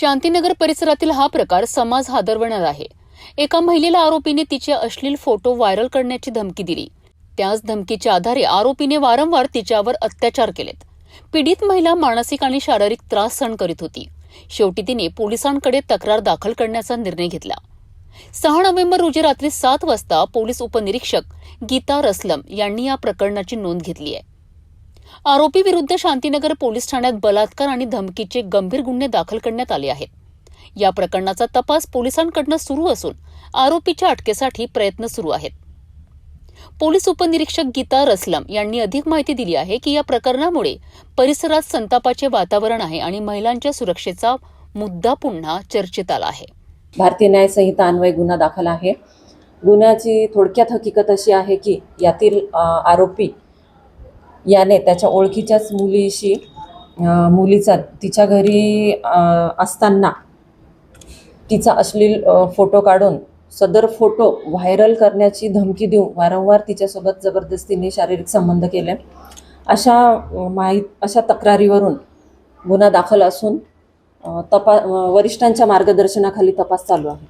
शांतीनगर परिसरातील हा प्रकार समाज हादरवणार आहे. एका महिलेला आरोपीने तिचे अश्लील फोटो व्हायरल करण्याची धमकी दिली. त्याच धमकीच्या आधारे आरोपीने वारंवार तिच्यावर अत्याचार केलेत. पीडित महिला मानसिक आणि शारीरिक त्रास सहन करीत होती. शेवटी तिने पोलिसांकडे तक्रार दाखल करण्याचा निर्णय घेतला. सहा नोव्हेंबर रोजी रात्री सात वाजता पोलीस उपनिरीक्षक गीता रसलम यांनी या प्रकरणाची नोंद घेतली आहे. आरोपी विरुद्ध शांतीनगर पोलीस ठाण्यात बलात्कार आणि धमकीचे गंभीर गुन्हे दाखल करण्यात आले आहेत. या प्रकरणाचा तपास पोलिसांकडनं सुरू असून आरोपीच्या अटकेसाठी प्रयत्न सुरू आहेत. पोलीस उपनिरीक्षक गीता रसलम यांनी अधिक माहिती दिली आहे की या प्रकरणामुळे परिसरात संतापाचे वातावरण आहे आणि महिलांच्या सुरक्षेचा मुद्दा पुन्हा चर्चेत आला आहे. भारतीय न्याय संहिता अन्वय गुन्हा दाखल आहे. गुन्ह्याची थोडक्यात हकीकत अशी आहे की यातील आरोपी याने त्याच्या ओळखीच्याच मुलीशी मुलीचा तिच्या घरी असताना तिचा अश्लील फोटो काढून सदर फोटो व्हायरल करण्याची धमकी देऊन वारंवार तिच्यासोबत जबरदस्तीने शारीरिक संबंध केले. अशा माहीत अशा तक्रारीवरून गुन्हा दाखल असून तपा वरिष्ठांच्या मार्गदर्शनाखाली तपास चालू आहे.